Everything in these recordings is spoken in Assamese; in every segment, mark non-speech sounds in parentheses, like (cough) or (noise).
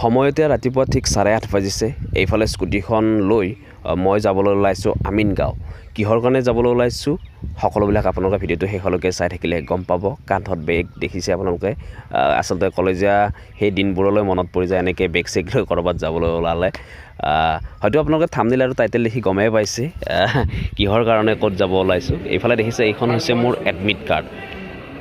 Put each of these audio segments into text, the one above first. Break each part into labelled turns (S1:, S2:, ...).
S1: সময়তে ৰাতিপুৱা ঠিক চাৰে আঠ বাজিছে। এইফালে স্কুটিখন লৈ মই যাবলৈ ওলাইছোঁ আমিন গাঁও কিহৰ কাৰণে যাবলৈ ওলাইছোঁ? সকলোবিলাক আপোনালোকে ভিডিঅ'টো শেষলৈকে চাই থাকিলে গম পাব। কান্ধত বেগ দেখিছে আপোনালোকে। আচলতে কলেজীয়া সেই দিনবোৰলৈ মনত পৰি যায় এনেকৈ বেগ চেগ লৈ ক'ৰবাত যাবলৈ ওলালে। হয়তো আপোনালোকে থামনিল আৰু টাইটেল দেখি গমেই পাইছে। কিহৰ কাৰণে ক'ত যাব ওলাইছোঁ। এইফালে দেখিছে এইখন হৈছে মোৰ এডমিট কাৰ্ড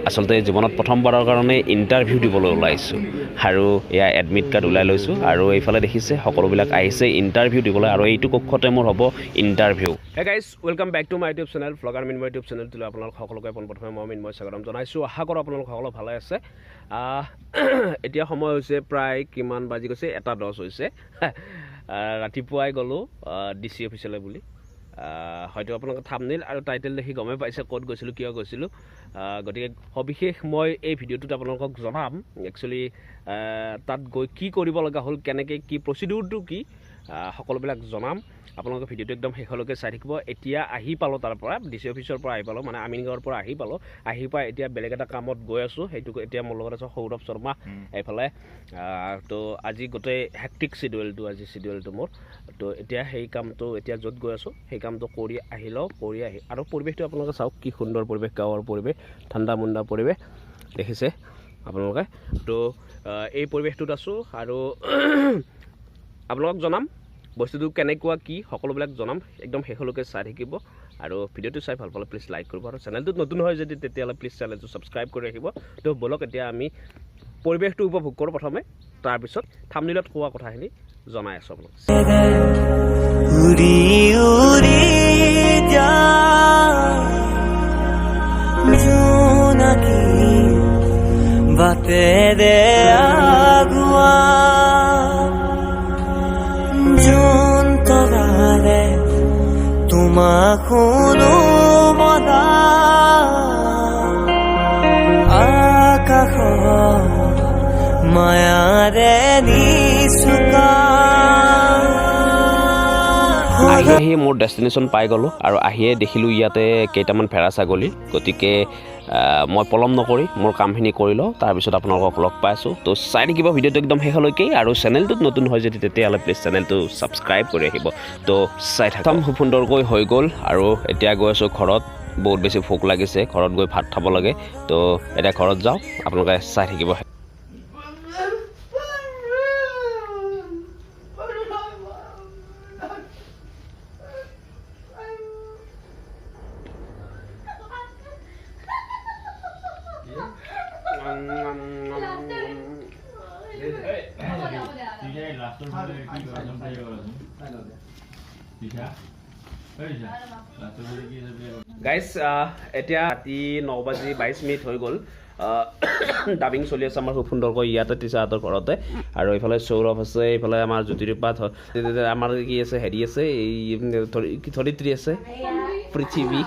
S1: আচলতে জীৱনত প্ৰথমবাৰৰ কাৰণে ইণ্টাৰভিউ দিবলৈ ওলাইছোঁ আৰু এয়া এডমিট কাৰ্ড ওলাই লৈছোঁ আৰু এইফালে দেখিছে সকলোবিলাক আহিছে ইণ্টাৰভিউ দিবলৈ আৰু এইটো কক্ষতে মোৰ হ'ব interview hey guys welcome back to my YouTube channel vlogger Minmoy YouTube চেনেলটোলৈ আপোনালোক সকলোকে পোনপ্ৰথমে মই মিনময় স্বাগতম জনাইছোঁ। আশা কৰোঁ আপোনালোক সকলো ভালে আছে। (clears throat) এতিয়া সময় হৈছে প্ৰায় কিমান বাজি গৈছে? এটা দহ হৈছে। ৰাতিপুৱাই গ'লোঁ ডি চি অফিচলৈ বুলি। হয়তো আপোনালোকে থামনিল আৰু টাইটেল দেখি গমেই পাইছে ক'ত গৈছিলোঁ কিয় গৈছিলোঁ। গতিকে সবিশেষ মই এই ভিডিঅ'টোত আপোনালোকক জনাম একচুৱেলি তাত গৈ কি কৰিব লগা হ'ল কেনেকৈ কি প্ৰচিডিউৰটো কি সকলোবিলাক জনাম। আপোনালোকে ভিডিঅ'টো একদম শেষলৈকে চাই থাকিব। এতিয়া আহি পালোঁ তাৰ পৰা ডি চি অফিচৰ পৰা আহি পালোঁ মানে আমিন গাঁৱৰ পৰা আহি পালোঁ। আহি পাই এতিয়া বেলেগ এটা কামত গৈ আছোঁ। সেইটো এতিয়া মোৰ লগত আছে সৌৰভ শৰ্মা এইফালে। তো আজি গোটেই হেক্টিক চিডিউলটো আজি চিডিউলটো মোৰ। তো এতিয়া সেই কামটো এতিয়া য'ত গৈ আছোঁ সেই কামটো কৰি আহি লওঁ কৰি আহি আৰু পৰিৱেশটো আপোনালোকে চাওক কি সুন্দৰ পৰিৱেশ গাঁৱৰ পৰিৱেশ ঠাণ্ডা মুণ্ডা পৰিৱেশ দেখিছে আপোনালোকে। তো এই পৰিৱেশটোত আছোঁ আৰু (clears throat) আপোনালোকক জনাম বস্তুটো কেনেকুৱা কি সকলোবিলাক জনাম একদম শেষলৈকে চাই থাকিব। আৰু ভিডিঅ'টো চাই ভাল পালে প্লিজ লাইক কৰিব আৰু চেনেলটোত নতুন হয় যদি তেতিয়াহ'লে প্লিজ চেনেলটো ছাবস্ক্ৰাইব কৰি ৰাখিব। তো ব'লক এতিয়া আমি পৰিৱেশটো উপভোগ কৰোঁ প্ৰথমে তাৰপিছত থামনিলত কোৱা কথাখিনি। জনাই আছোঁ আপোনালোক
S2: বাতে দে আগুৱা যন্ত্ৰণাৰে আকাশ মায়াৰে নী
S1: আহি মোৰ ডেষ্টিনেশ্যন পাই গ'লোঁ আৰু আহিয়ে দেখিলোঁ ইয়াতে কেইটামান ভেড়া ছাগলী। গতিকে মই পলম নকৰি মোৰ কামখিনি কৰি লওঁ তাৰপিছত আপোনালোকক লগ পাইছোঁ। তো চাই থাকিব, ভিডিঅ'টো একদম শেষলৈকে আৰু চেনেলটোত নতুন হয় যদি তেতিয়াহ'লে প্লিজ চেনেলটো ছাবস্ক্ৰাইব কৰি ৰাখিব। তো চাই থাকম সুন্দৰকৈ হৈ গ'ল আৰু এতিয়া গৈ আছোঁ ঘৰত। বহুত বেছি ভোক লাগিছে। ঘৰত গৈ ভাত খাব লাগে। তো এতিয়া ঘৰত যাওঁ। আপোনালোকে চাই থাকিব। গাইজ এতিয়া ৰাতি ন বাজি বাইছ মিনিট হৈ গ'ল। ডাবিং (coughs) চলি আছে আমাৰ খুব সুন্দৰকৈ ইয়াতে টিচাৰহঁতৰ ঘৰতে। আৰু এইফালে সৌৰভ আছে এইফালে আমাৰ জ্যোতিৰূপা ধ- আমাৰ কি আছে হেৰি আছে এই ধৰিত্ৰী আছে? পৃথিৱী।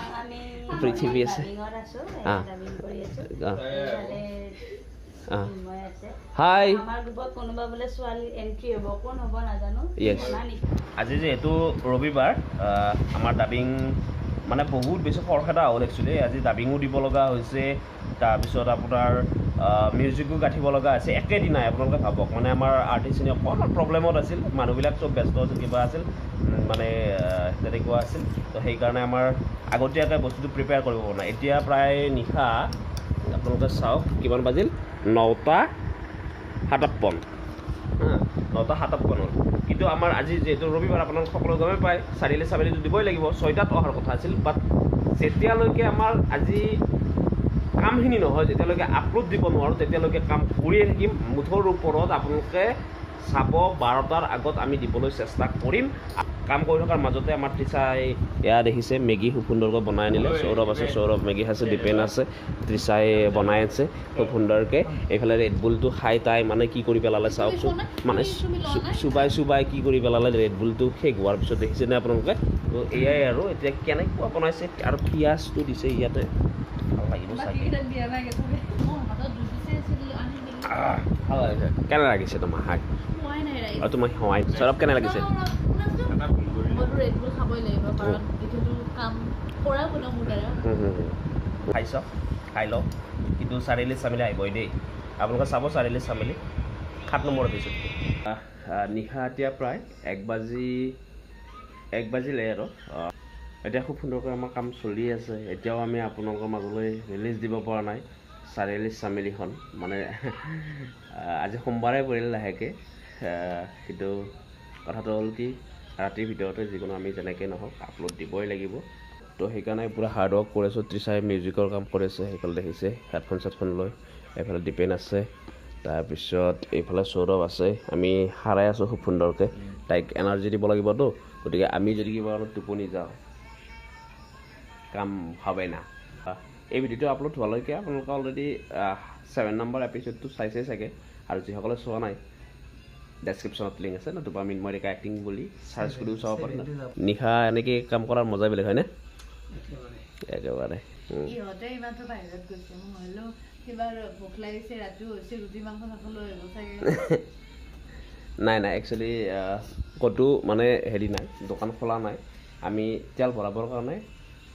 S1: পৃথিৱী আছে। আহ, আহ। হাই আজি যিহেতু ৰবিবাৰ আমাৰ ডাবিং মানে বহুত বেছি খৰখেদা হ'ল একচুৱেলি আজি ডাবিঙো দিব লগা হৈছে তাৰপিছত আপোনাৰ মিউজিকো গাঁঠিব লগা আছে। একেদিনাই আপোনালোকে ভাবক। মানে আমাৰ আৰ্টিষ্টখিনি অকণমান প্ৰব্লেমত আছিল মানুহবিলাক চব ব্যস্ত আছিল কিবা আছিল মানে তেনেকুৱা আছিল। তো সেইকাৰণে আমাৰ আগতীয়াকৈ বস্তুটো প্ৰিপেয়াৰ কৰিব পৰা নাই। এতিয়া প্ৰায় নিশা আপোনালোকে চাওক কিমান বাজিল? নটা সাতাৱন্ন। হা, নটা হ'ল কিন্তু আমাৰ আজি যিহেতু ৰবিবাৰ আপোনালোক সকলোৱে গমেই পায় চাৰিআলি চাৰিআলিটো দিবই লাগিব ছয়টাত অহাৰ কথা আছিল বাট যেতিয়ালৈকে আমাৰ আজি কামখিনি নহয় যেতিয়ালৈকে আপলোড দিব নোৱাৰোঁ তেতিয়ালৈকে কাম কৰিয়ে থাকিম। মুঠৰ ওপৰত আপোনালোকে চাব বাৰটাৰ আগত আমি দিবলৈ চেষ্টা কৰিম। কাম কৰি থকাৰ মাজতে আমাৰ তৃষাই এয়া দেখিছে মেগী খুব সুন্দৰকৈ বনাই আনিলে। সৌৰভ আছে সৌৰভ মেগী আছে দীপেন আছে তৃষাই বনাই আছে খুব সুন্দৰকৈ। এইফালে ৰেড বুলটো খাই তাই মানে কি কৰি পেলালে চাওকচোন। মানে চুবাই চুবাই কি কৰি পেলালে ৰেড বুলটো শেষ হোৱাৰ পিছত দেখিছেনে আপোনালোকে? তো এয়াই আৰু এতিয়া কেনেকুৱা বনাইছে আৰু পিঁয়াজটো দিছে ইয়াতে। ভালো লাগিব লাগিছে। কেনে লাগিছে তোমাৰ? হাই। আৰু তোমাৰ সহায় সৌৰভ কেনে লাগিছে। খাই চাওক খাই লওক কিন্তু চাৰিআলি চামিলি আহিবই দেই। আপোনালোকে চাব চাৰিআলি চামিলি। সাত নম্বৰ এপিছ'ড নিশা এতিয়া প্ৰায় এক বাজি এক বাজিলে আৰু। এতিয়া খুব সুন্দৰকৈ আমাৰ কাম চলি আছে। এতিয়াও আমি আপোনালোকৰ মাজলৈ ৰিলিজ দিব পৰা নাই। চাৰিআলি চামেলিখন। মানে আজি সোমবাৰে পৰিল লাহেকৈ। কিন্তু কথাটো হ'ল কি ৰাতিৰ ভিতৰতে যিকোনো আমি যেনেকৈ নহওক আপলোড দিবই লাগিব। তো সেইকাৰণে পূৰা হাৰ্ড ৱৰ্ক কৰি আছোঁ ত্ৰিচাই মিউজিকৰ কাম কৰি আছে সেইফালে দেখিছে হেডফোন চেডফোন লৈ এইফালে ডিপেন আছে তাৰপিছত এইফালে সৌৰভ আছে আমি সাৰাই আছোঁ খুব সুন্দৰকৈ তাইক এনাৰ্জি দিব লাগিবতো গতিকে আমি যদি কিবা অলপ টোপনি যাওঁ কাম হবে না। এই ভিডিঅ'টো আপলোড হোৱালৈকে আপোনালোকে অলৰেডি ছেভেন নম্বৰ এপিছ'ডটো চাইছেই চাগে আৰু যিসকলে চোৱা নাই ডেছক্ৰিপশ্যনত লিংক আছে নতুবা মিনময় ডেকা এক্টিং বুলি চাৰ্চ কৰিও চাব পাৰে নিশা এনেকৈ কাম কৰাৰ মজা বেলেগ হয়নে? একেবাৰে। উম।
S3: ইহঁতে ইমানটো বাহিৰত গৈছে মই ভাবিলো কিবা ভোক লাগিছে ৰাতিও হৈছে ৰুটি মাংস নাখালেও আহিব চাগে। (laughs)
S1: নাই নাই একচুৱেলি ক'তো মানে হেৰি নাই দোকান খোলা নাই। আমি তেল ভৰাবৰ কাৰণে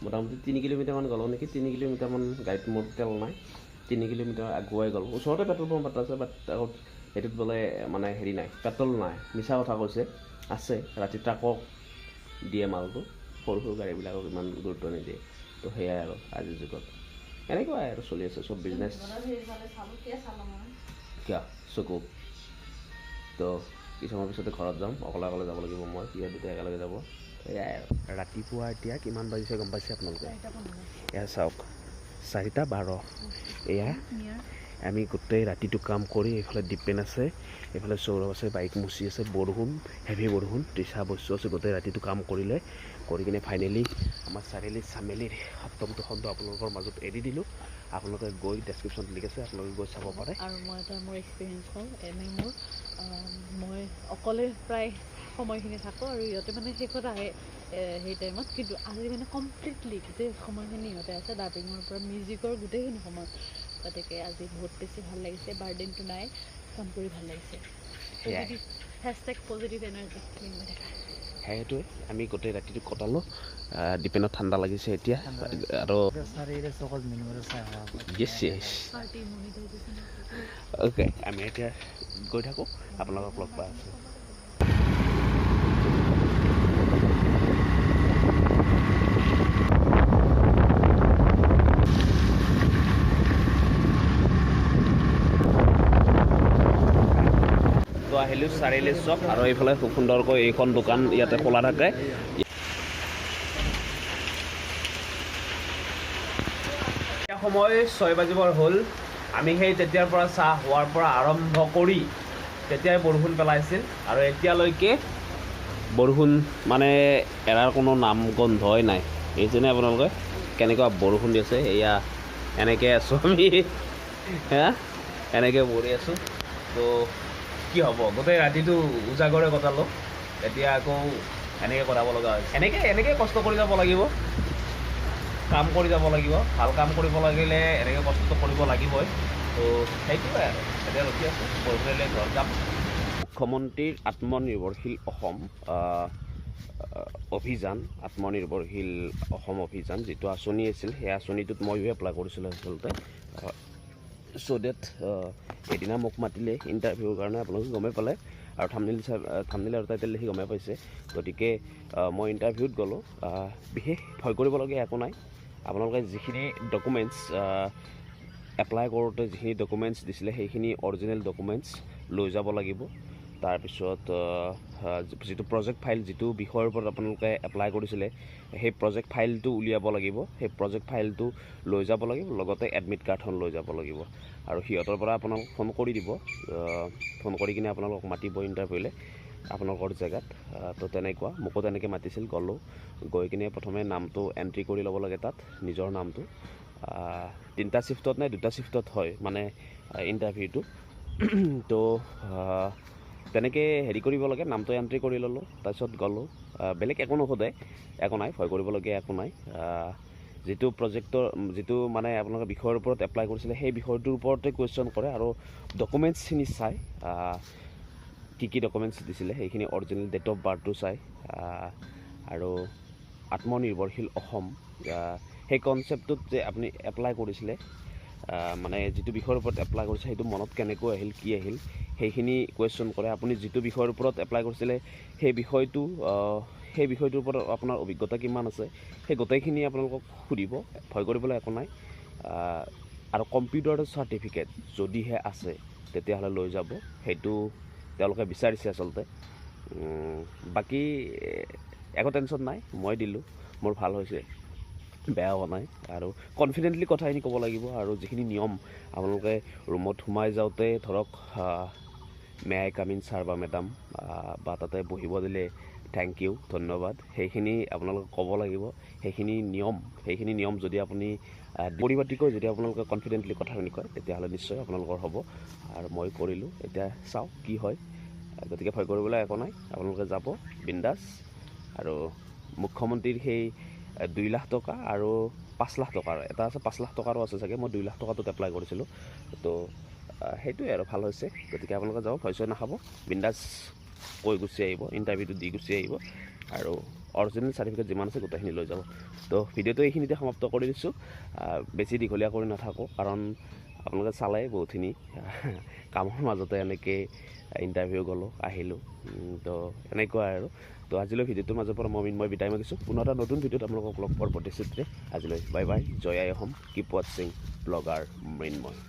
S1: মোটামুটি তিনি কিলোমিটাৰমান গ'লোঁ নেকি তিনি কিলোমিটাৰমান গাড়ীত মোৰ তেল নাই তিনি কিলোমিটাৰ আগুৱাই গ'লোঁ। ওচৰতে পেট্ৰল পাম্প এটা আছে বাট সেইটোত বোলে মানে হেৰি নাই পেট্ৰল নাই। মিছা কথা কৈছে আছে ৰাতি ট্ৰাকক দিয়ে মালটো সৰু সৰু গাড়ীবিলাকক ইমান গুৰুত্ব নিদিয়ে। তো সেয়াই আৰু আজিৰ যুগত। এনেকুৱাই আৰু চলি আছে চব বিজনেছ
S3: কিয়
S1: কিয়? চকু। তো কিছুমান পিছতে ঘৰত যাম অকলে অকলে যাব লাগিব মই সিহঁত দুটা একেলগে যাব। সেয়াই আৰু। ৰাতিপুৱা এতিয়া কিমান বাজিছে গম পাইছে আপোনালোকে? এয়া চাওক চাৰিটা বাৰ। এয়া আমি গোটেই ৰাতিটো কাম কৰি এইফালে ডিপেন আছে এইফালে সৌৰভ আছে বাইক মুচি আছে বৰষুণ হেভি বৰষুণ ত্ৰিচা বস্তু আছে গোটেই ৰাতিটো কাম কৰিলে কৰি কিনে ফাইনেলি আমাৰ চাৰিআলি চামেলিৰ সপ্তমটো খণ্ড আপোনালোকৰ মাজত এৰি দিলোঁ। আপোনালোকে গৈ ডেছক্ৰিপশ্যনত লিংক আছে আপোনালোকে গৈ চাব পাৰে।
S3: আৰু মই এটা মোৰ এক্সপিৰিয়েঞ্চ হ'ল এনে মোৰ মই অকলে প্ৰায় সময়খিনি থাকোঁ আৰু ইহঁতে মানে শেষত আহে সেই টাইমত কিন্তু আজি মানে কমপ্লিটলি গোটেই সময়খিনি ইহঁতে আছে ডাবিঙৰ পৰা মিউজিকৰ গোটেইখিনি সময় গতিকে আজি বহুত বেছি ভাল লাগিছে বাৰ্ডেনটো নাই কাম কৰি ভাল লাগিছে।
S1: সেয়াই।
S3: পজিটিভ এনাৰ্জি
S1: সেইটোৱে আমি গোটেই ৰাতিটো কটালোঁ ডিপেনত ঠাণ্ডা লাগিছে এতিয়া আৰু yes yes
S3: party monetisation
S1: okay আমি এতিয়া গৈ থাকোঁ আপোনালোকক লগ পাই আছোঁ। আহিলোঁ চাৰিআলি চক আৰু এইফালে খুব সুন্দৰকৈ এইখন দোকান ইয়াতে খোলা থাকে। সময় ছয় বাজিবৰ হ'ল। আমি সেই তেতিয়াৰ পৰা চাহ হোৱাৰ পৰা আৰম্ভ কৰি তেতিয়াই বৰষুণ পেলাইছিল আৰু এতিয়ালৈকে বৰষুণ মানে এৰাৰ কোনো নাম গন্ধই নাই। দেখিছেনে আপোনালোকে? কেনেকুৱা বৰষুণ দি আছে? এয়া এনেকৈ আছোঁ আমি। হা? এনেকৈ পৰি আছোঁ। তো কি হ'ব? গোটেই ৰাতিটো উজাগৰে কটালোঁ। এতিয়া আকৌ এনেকৈ কটাব লগা হৈছে। এনেকৈ এনেকৈ কষ্ট কৰি যাব লাগিব। কাম কৰি যাব লাগিব। ভালো কাম কৰিব লাগিলে এনেকৈ কষ্ট কৰিব লাগিবই। তো সেইটোৱে আৰু। এতিয়া ৰখি আছোঁ। বৰষুণিলে ঘৰত যাম। মুখ্যমন্ত্ৰীৰ আত্মনিৰ্ভৰশীল অসম অভিযান, আত্মনিৰ্ভৰশীল অসম অভিযান যিটো আঁচনি আছিল, সেই আঁচনিটোত ময়ো এপ্লাই কৰিছিলোঁ আচলতে। চ' ডেট এদিনা মোক মাতিলে ইণ্টাৰভিউৰ কাৰণে আপোনালোকে গমেই পালে। আৰু থামনিল থামনিল আৰু টাইটেল দেখি গমেই পাইছে। গতিকে মই ইণ্টাৰভিউত গ'লোঁ। বিশেষ ভয় কৰিবলগীয়া একো নাই। আপোনালোকে যিখিনি ডকুমেণ্টছ এপ্লাই কৰোঁতে যিখিনি ডকুমেণ্টছ দিছিলে সেইখিনি অৰিজিনেল ডকুমেণ্টছ লৈ যাব লাগিব। তাৰপিছত যিটো প্ৰজেক্ট ফাইল যিটো বিষয়ৰ ওপৰত আপোনালোকে এপ্লাই কৰিছিলে সেই প্ৰজেক্ট ফাইলটো উলিয়াব লাগিব। সেই প্ৰজেক্ট ফাইলটো লৈ যাব লাগিব লগতে এডমিট কাৰ্ডখন লৈ যাব লাগিব। আৰু সিহঁতৰ পৰা আপোনালোক ফোন কৰি দিব। ফোন কৰি কিনে আপোনালোকক মাতিব ইণ্টাৰভিউলৈ আপোনালোকৰ জেগাত। তো তেনেকুৱা মোকো তেনেকৈ মাতিছিল গ'লোঁ। গৈ কিনে প্ৰথমে নামটো এণ্ট্ৰি কৰি ল'ব লাগে তাত নিজৰ নামটো। তিনিটা শ্বিফ্টত নে দুটা শ্বিফ্টত হয় মানে ইণ্টাৰভিউটো (clears throat) তো তেনেকৈ হেৰি কৰিব লাগে নামটো এণ্ট্ৰি কৰি ল'লোঁ তাৰপিছত গ'লোঁ। বেলেগ একো নোসোধে একো নাই ভয় কৰিবলগীয়া একো নাই। যিটো প্ৰজেক্টৰ যিটো মানে আপোনালোকে বিষয়ৰ ওপৰত এপ্লাই কৰিছিলে সেই বিষয়টোৰ ওপৰতে কুৱেশ্যন কৰে আৰু ডকুমেণ্টছখিনি চাই কি কি ডকুমেণ্টছ দিছিলে সেইখিনি অৰিজিনেল ডেট অফ বাৰ্থটো চাই আৰু আত্মনিৰ্ভৰশীল অসম সেই কনচেপ্টটোত যে আপুনি এপ্লাই কৰিছিলে মানে যিটো বিষয়ৰ ওপৰত এপ্লাই কৰিছে সেইটো মনত কেনেকৈ আহিল কি আহিল সেইখিনি কুৱেশ্যন কৰে। আপুনি যিটো বিষয়ৰ ওপৰত এপ্লাই কৰিছিলে সেই বিষয়টো সেই বিষয়টোৰ ওপৰত আপোনাৰ অভিজ্ঞতা কিমান আছে সেই গোটেইখিনি আপোনালোকক সুধিব। ভয় কৰিবলৈ একো নাই। আৰু কম্পিউটাৰ চাৰ্টিফিকেট যদিহে আছে তেতিয়াহ'লে লৈ যাব। সেইটো তেওঁলোকে বিচাৰিছে আচলতে। বাকী একো টেনশ্যন নাই। মই দিলোঁ। মোৰ ভাল হৈছে। বেয়া হোৱা নাই। আৰু কনফিডেণ্টলি কথাখিনি ক'ব লাগিব। আৰু যিখিনি নিয়ম আপোনালোকে ৰুমত সোমাই যাওঁতে ধৰক may I come in sir বা মেডাম বা তাতে বহিব দিলে থেংক ইউ ধন্যবাদ। সেইখিনি আপোনালোকে ক'ব লাগিব। সেইখিনি নিয়ম সেইখিনি নিয়ম যদি আপুনি আহ, পৰিপাটিকৈ যদি আপোনালোকে কনফিডেণ্টলি কথাখিনি কয় তেতিয়াহ'লে নিশ্চয় আপোনালোকৰ হ'ব। আৰু মই কৰিলোঁ। এতিয়া চাওঁ কি হয়। গতিকে ভয় কৰিবলৈ একো নাই। আপোনালোকে যাব বিন্দাছ। আৰু মুখ্যমন্ত্ৰীৰ সেই দুই লাখ টকা আৰু পাঁচ লাখ টকাৰ এটা আছে পাঁচ লাখ টকাৰো আছে চাগে। মই দুই লাখ টকাটোত এপ্লাই কৰিছিলোঁ। তো সেইটোৱে আৰু ভাল হৈছে। গতিকে আপোনালোকে যাব ভয় চয় নাখাব। বিন্দাছ কৈ গুচি আহিব ইণ্টাৰভিউটো দি গুচি আহিব। আৰু অৰিজিনেল চাৰ্টিফিকেট যিমান আছে গোটেইখিনি লৈ যাব। তো ভিডিঅ'টো এইখিনিতে সমাপ্ত কৰি দিছোঁ। বেছি দীঘলীয়া কৰি নাথাকোঁ কাৰণ আপোনালোকে চালে বহুতখিনি। (laughs) কামৰ মাজতে এনেকৈ ইণ্টাৰভিউ গ'লোঁ আহিলোঁ। তো এনেকুৱা আৰু। তো আজিলৈ ভিডিঅ'টোৰ মাজৰ পৰা মই মই বিদায় মাগিছোঁ। পুনৰ এটা নতুন ভিডিঅ'ত আপোনালোকক লগ পোৱাৰ প্ৰতিশ্ৰুতিৰে আজিলৈ। বাই বাই জয় আই অসম কিপ ৱাটছিং ব্লগাৰ মৃন্ময়।